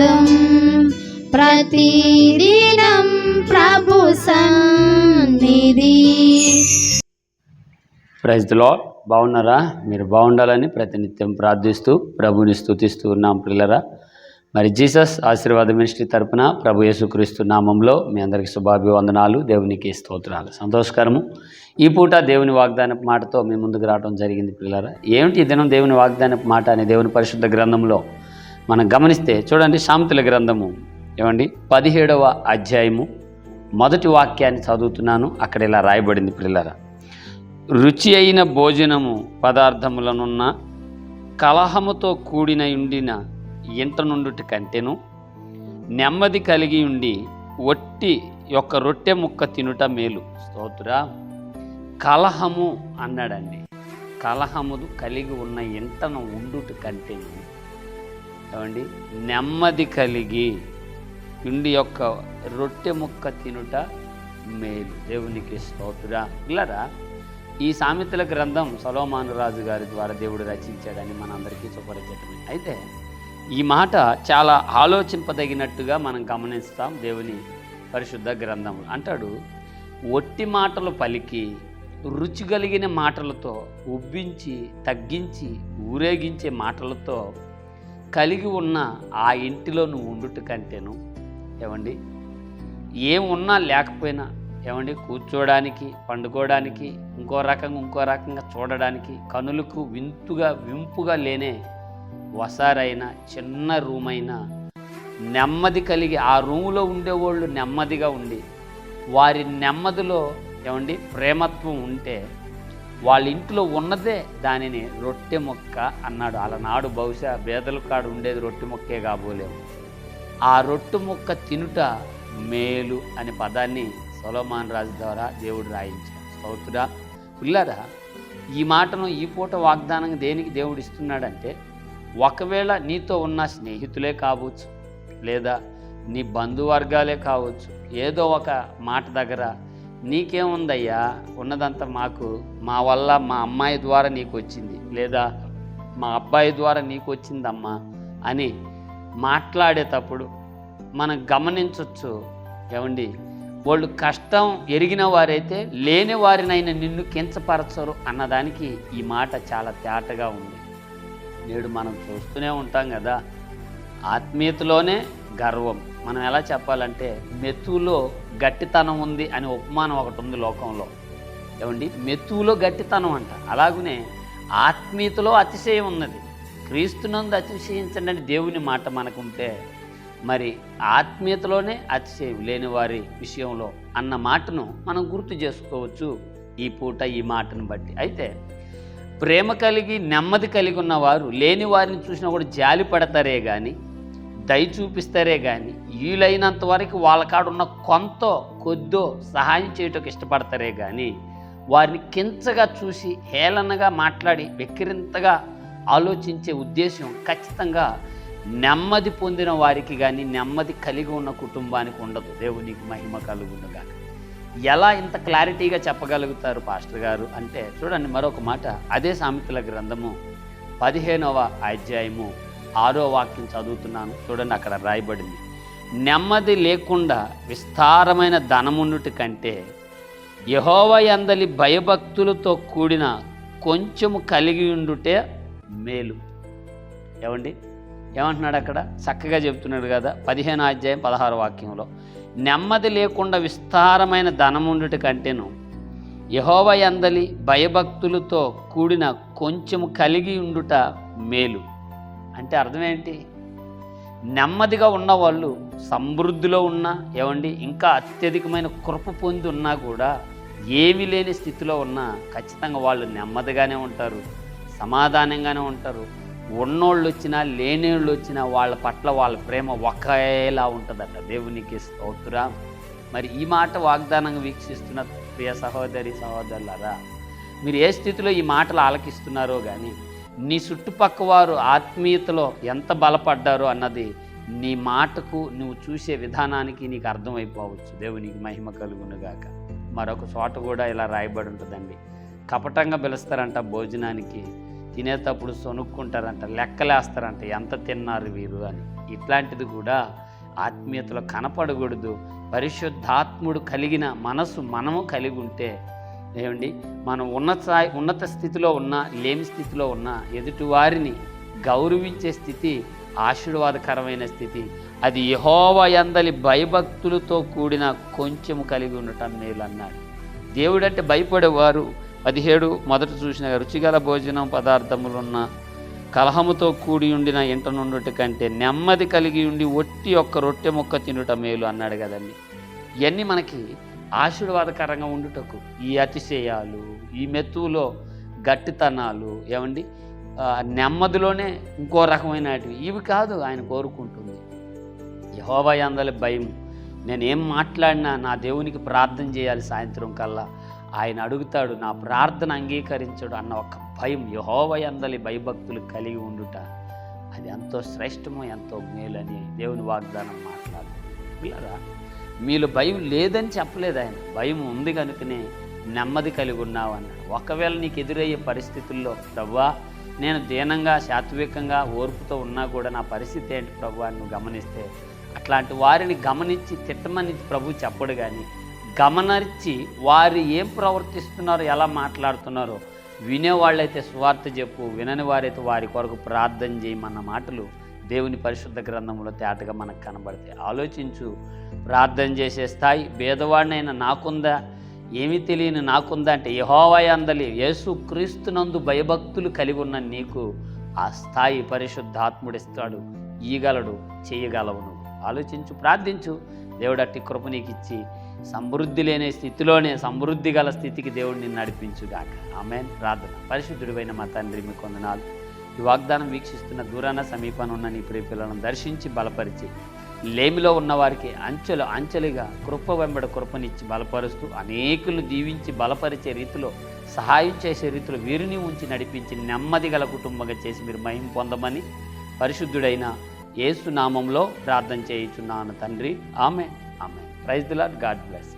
శబ్దం ప్రతిదినం ప్రభు సన్నిధి. Praise the Lord. బాగున్నారా? మీరు బాగుండాలని ప్రతినిత్యం ప్రార్థిస్తూ ప్రభుని స్తుతిస్తూ ఉన్నాం పిల్లరా మరి జీసస్ ఆశీర్వాద మినిస్ట్రీ తరపున ప్రభు యేసుక్రీస్తు నామంలో మీ అందరికీ శుభాభివందనాలు దేవునికి స్తోత్రాలు. సంతోషకరము. ఈ పూట దేవుని వాగ్దానపు మాటతో మీ ముందుకు రావడం జరిగింది పిల్లరా ఏమిటి ఈ దినం దేవుని వాగ్దానపు మాట అనే దేవుని పరిశుద్ధ గ్రంథంలో? మనం గమనిస్తే చూడండి సామెతల గ్రంథము. ఏమండి? పదిహేడవ అధ్యాయము. మొదటి వాక్యాన్ని చదువుతున్నాను. అక్కడ ఇలా రాయబడింది పిల్లరా రుచి అయిన భోజనము పదార్థములనున్న కలహముతో కూడిన ఉండిన ఇంట నుండుటి కంటెను నెమ్మది కలిగి ఉండి ఒట్టి యొక్క రొట్టె ముక్క తినుట మేలు. స్తోత్రా. కలహము అన్నాడండి. కలహములు కలిగి ఉన్న ఇంటను ఉండుట కంటేను ఏమండి? నెమ్మది కలిగి పిండి యొక్క రొట్టె ముక్క తినుట మేలు. దేవునికి స్తోత్రా ఇలారా ఈ సామెతల గ్రంథం సలోమాను రాజు గారి ద్వారా దేవుడు రచించాడని మనందరికీ సుపరిచితమే. అయితే ఈ మాట చాలా ఆలోచింపదగినట్టుగా మనం గమనిస్తాం దేవుని పరిశుద్ధ గ్రంథం అంటాడు ఒట్టి మాటలు పలికి రుచి కలిగిన మాటలతో ఉబ్బించి తగ్గించి ఊరేగించే మాటలతో కలిగి ఉన్న ఆ ఇంటిలో నువ్వు ఉండుట కంటేను. ఏమండి? ఏమున్నా లేకపోయినా ఏమండి? కూర్చోడానికి పండుకోవడానికి ఇంకో రకంగా ఇంకో రకంగా చూడడానికి కనులకు వింతుగా వింపుగా లేనే వసారైన చిన్న రూమ్ అయినా నెమ్మది కలిగి ఆ రూములో ఉండేవాళ్ళు నెమ్మదిగా ఉండి వారి నెమ్మదిలో ఏమండి? ప్రేమత్వం ఉంటే వాళ్ళ ఇంట్లో ఉన్నదే దానిని రొట్టె మొక్క అన్నాడు. అలనాడు బహుశా బేదల కాడు ఉండేది రొట్టె మొక్కే కాబోలేము ఆ రొట్టె మొక్క తినుట మేలు అనే పదాన్ని సొలోమాన్ రాజు ద్వారా దేవుడు రాయించాడు. స్తోత్రుడా పిల్లరా ఈ మాటను ఈ పూట వాగ్దానం దేనికి దేవుడు ఇస్తున్నాడంటే ఒకవేళ నీతో ఉన్న స్నేహితులే కావచ్చు లేదా నీ బంధువర్గాలే కావచ్చు ఏదో ఒక మాట దగ్గర నీకేముందయ్యా? ఉన్నదంతా మాకు. మా వల్ల మా అమ్మాయి ద్వారా నీకు వచ్చింది లేదా మా అబ్బాయి ద్వారా నీకు వచ్చిందమ్మా అని మాట్లాడేటప్పుడు మనం గమనించవచ్చు ఏమండి? వాళ్ళు కష్టం ఎరిగిన వారైతే లేని వారినైనా నిన్ను కించపరచరు అన్నదానికి ఈ మాట చాలా తేటగా ఉంది. నేడు మనం చూస్తూనే ఉంటాం కదా. ఆత్మీయతలోనే గర్వం. మనం ఎలా చెప్పాలంటే మెతువులో గట్టితనం ఉంది అనే ఉపమానం ఒకటి ఉంది లోకంలో. ఏమండి? మెతువులో గట్టితనం అంట. అలాగనే ఆత్మీయతలో అతిశయం ఉన్నది. క్రీస్తునందు అతిశయించండి అని దేవుని మాట మనకుంటే మరి ఆత్మీయతలోనే అతిశయం లేని వారి విషయంలో అన్న మాటను మనం గుర్తు చేసుకోవచ్చు ఈ పూట ఈ మాటను బట్టి. అయితే ప్రేమ కలిగి నెమ్మది కలిగి ఉన్నవారు లేని వారిని చూసినా కూడా జాలి పడతారే కానీ దయ చూపిస్తారే కానీ వీలైనంత వరకు వాళ్ళ కాడ ఉన్న కొంత కొద్దో సహాయం చేయటకు ఇష్టపడతారే కానీ వారిని కించగా చూసి హేళనగా మాట్లాడి వెక్కిరింతగా ఆలోచించే ఉద్దేశం ఖచ్చితంగా నెమ్మది పొందిన వారికి కానీ నెమ్మది కలిగి ఉన్న కుటుంబానికి ఉండదు. దేవునికి మహిమ కలుగుండగా ఎలా ఇంత క్లారిటీగా చెప్పగలుగుతారు పాస్టర్ గారు అంటే చూడండి మరొక మాట అదే సామెతల గ్రంథము పదిహేనవ అధ్యాయము ఆరో వాక్యం చదువుతున్నాను. చూడండి అక్కడ రాయబడింది. నెమ్మది లేకుండా విస్తారమైన ధనముండుటి కంటే యహోవ అందలి భయభక్తులతో కూడిన కొంచెము కలిగి ఉండుటే మేలు. ఏమండి? ఏమంటున్నాడు అక్కడ? చక్కగా చెప్తున్నాడు కదా పదిహేను అధ్యాయం పదహారు వాక్యంలో. నెమ్మది లేకుండా విస్తారమైన ధనముండుటి కంటేను యహోవ అందలి భయభక్తులతో కూడిన కొంచెము కలిగి ఉండుట మేలు. అంటే అర్థం ఏంటి నెమ్మదిగా ఉన్నవాళ్ళు సమృద్ధిలో ఉన్నా ఏమండి ఇంకా అత్యధికమైన కృప పొంది ఉన్నా కూడా ఏమీ లేని స్థితిలో ఉన్నా ఖచ్చితంగా వాళ్ళు నెమ్మదిగానే ఉంటారు సమాధానంగానే ఉంటారు. ఉన్నోళ్ళు వచ్చినా లేనివాళ్ళు వచ్చినా వాళ్ళ పట్ల వాళ్ళ ప్రేమ ఒకేలా ఉంటుందట. దేవునికి స్తోత్రా. మరి ఈ మాట వాగ్దానంగా వీక్షిస్తున్న ప్రియ సహోదరి సహోదరులరా మీరు ఏ స్థితిలో ఈ మాటలు ఆలకిస్తున్నారో కానీ నీ చుట్టుపక్క వారు ఆత్మీయతలో ఎంత బలపడ్డారో అన్నది నీ మాటకు నువ్వు చూసే విధానానికి నీకు అర్థమైపోవచ్చు. దేవునికి మహిమ కలుగునుగాక. మరొక చోట కూడా ఇలా రాయబడి ఉంటుందండి కపటంగా పిలుస్తారంట భోజనానికి. తినేటప్పుడు సొనుక్కుంటారంట లెక్కలేస్తారంట ఎంత తిన్నారు వీరు? అని. ఇట్లాంటిది కూడా ఆత్మీయతలో కనపడకూడదు. పరిశుద్ధాత్ముడు కలిగిన మనసు మనము కలిగి ఉంటే ఏమండి? మనం ఉన్నత స్థాయి ఉన్నత స్థితిలో ఉన్న లేని స్థితిలో ఉన్న ఎదుటివారిని గౌరవించే స్థితి ఆశీర్వాదకరమైన స్థితి. అది యహోవ యందలి భయభక్తులతో కూడిన కొంచెం కలిగి ఉండటం మేలు అన్నాడు దేవుడంటే భయపడేవారు. పదిహేడు మొదట చూసిన రుచిగల భోజనం పదార్థములున్న కలహముతో కూడి ఉండిన ఇంట నుండుట కంటే నెమ్మది కలిగి ఉండి ఒట్టి ఒక్క రొట్టె ముక్క తినుట మేలు అన్నాడు కదండి. ఇవన్నీ మనకి ఆశీర్వాదకరంగా ఉండుటకు ఈ అతిశయాలు ఈ మెత్తులో గట్టితనాలు ఏమండి? నెమ్మదిలోనే ఇంకో రకమైనటివి. ఇవి కాదు ఆయన కోరుకుంటుంది. యహోవా అందలి భయం. నేనేం మాట్లాడినా నా దేవునికి ప్రార్థన చేయాలి సాయంత్రం కల్లా. ఆయన అడుగుతాడు నా ప్రార్థన అంగీకరించడు అన్న ఒక భయం యహోవయందలి భయభక్తులు కలిగి ఉండుట. అది ఎంతో శ్రేష్టమో ఎంతో మేలని దేవుని వాగ్దానం మాట్లాడు పిల్లరా మీలో భయం లేదని చెప్పలేదు ఆయన. భయం ఉంది కనుకనే నెమ్మది కలిగి ఉన్నావు అన్నాడు. ఒకవేళ నీకు ఎదురయ్యే పరిస్థితుల్లో ప్రవ్వా నేను దీనంగా సాత్వికంగా ఓర్పుతో ఉన్నా కూడా నా పరిస్థితి ఏంటి ప్రభు అని నువ్వు గమనిస్తే అట్లాంటి వారిని గమనించి తిట్టమని ప్రభు చెప్పడు కానీ గమనర్చి వారు ఏం ప్రవర్తిస్తున్నారో ఎలా మాట్లాడుతున్నారో వినేవాళ్ళైతే స్వార్థ చెప్పు వినని వారైతే వారి కొరకు ప్రార్థన చేయమన్న మాటలు దేవుని పరిశుద్ధ గ్రంథంలో తేటగా మనకు కనబడతాయి. ఆలోచించు ప్రార్థన చేసే స్థాయి భేదవాడినైనా నాకుందా? ఏమీ తెలియని నాకుందా అంటే యహోవాయ అందలి యేసు క్రీస్తునందు భయభక్తులు కలిగి ఉన్న నీకు ఆ స్థాయి పరిశుద్ధాత్ముడిస్తాడు ఈగలడు చేయగలవు నువ్వు. ఆలోచించు ప్రార్థించు. దేవుడు అట్టి కృప నీకు ఇచ్చి సమృద్ధి లేని స్థితిలోనే సమృద్ధి గల స్థితికి దేవుడు నిన్ను నడిపించుగాక. ఆమె ప్రార్థన. పరిశుద్ధుడివైన మా తండ్రి మీ కొందనాలు. ఈ వాగ్దానం వీక్షిస్తున్న దూరాన సమీపాన్ని ఉన్న నీ ప్రియ పిల్లలను దర్శించి బలపరిచి లేమిలో ఉన్నవారికి అంచెలు అంచెలుగా కృప వెంబడ కృపనిచ్చి బలపరుస్తూ అనేకులు దీవించి బలపరిచే రీతిలో సహాయం చేసే రీతిలో వీరిని ఉంచి నడిపించి నెమ్మది గల కుటుంబంగా చేసి మీరు మహిం పొందమని పరిశుద్ధుడైన ఏసునామంలో ప్రార్థన చేయుచున్నాను తండ్రి. ఆమె ఆమె praise the lord God bless